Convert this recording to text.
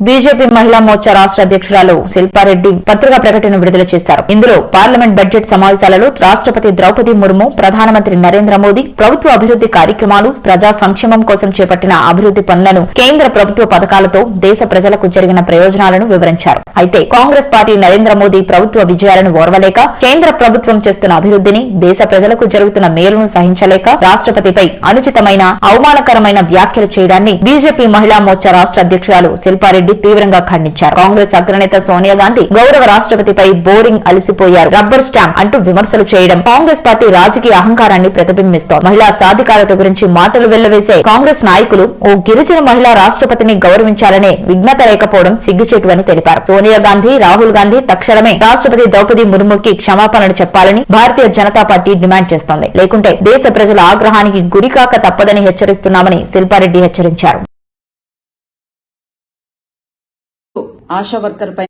BJP మహిళా మోర్చా రాష్ట్ర అధ్యక్షురాలు శిల్పారెడ్డి పత్రికా ప్రకటన విడుదల చేశారు. ఇందులో పార్లమెంట్ బడ్జెట్ సమావేశాలలో రాష్ట్రపతి ద్రౌపది ముర్ము ప్రధానమంత్రి నరేంద్ర మోదీ ప్రభుత్వ అభివృద్ది కార్యక్రమాలు ప్రజా సంక్షేమం కోసం చేపట్టిన అభివృద్ది పనులను కేంద్ర ప్రభుత్వ పథకాలతో దేశ ప్రజలకు జరిగిన ప్రయోజనాలను వివరించారు. అయితే కాంగ్రెస్ పార్టీ నరేంద్ర మోదీ ప్రభుత్వ విజయాలను ఓర్వలేక కేంద్ర ప్రభుత్వం చేస్తున్న అభివృద్దిని దేశ ప్రజలకు జరుగుతున్న మేలును సహించలేక రాష్ట్రపతిపై అనుచితమైన అవమానకరమైన వ్యాఖ్యలు చేయడాన్ని బీజేపీ మహిళా మోర్చా రాష్ట్ర అధ్యక్షురాలు శిల్పారెడ్డి తీవ్రంగా ఖండించారు. కాంగ్రెస్ అగ్రనేత సోనియా గాంధీ గౌరవ రాష్ట్రపతిపై బోరింగ్ అలసిపోయారు. రబ్బర్ స్టాంప్ అంటూ విమర్శలు చేయడం కాంగ్రెస్ పార్టీ రాజకీయ అహంకారాన్ని ప్రతిబింబిస్తోంది. మహిళా సాధికారత గురించి మాటలు వెళ్ళవేసే కాంగ్రెస్ నాయకులు ఓ గిరిజన మహిళా రాష్ట్రపతిని గౌరవించాలనే విజ్ఞత లేకపోవడం సిగ్గుచేటు అని తెలిపారు. సోనియా గాంధీ రాహుల్ గాంధీ తక్షణమే రాష్ట్రపతి ద్రౌపది ముర్ముకి క్షమాపణలు చెప్పాలని భారతీయ జనతా పార్టీ డిమాండ్ చేస్తోంది. లేకుంటే దేశ ప్రజల ఆగ్రహానికి గురికాక తప్పదని హెచ్చరిస్తున్నామని శిల్పారెడ్డి హెచ్చరించారు. ఆశా వర్కర్ పై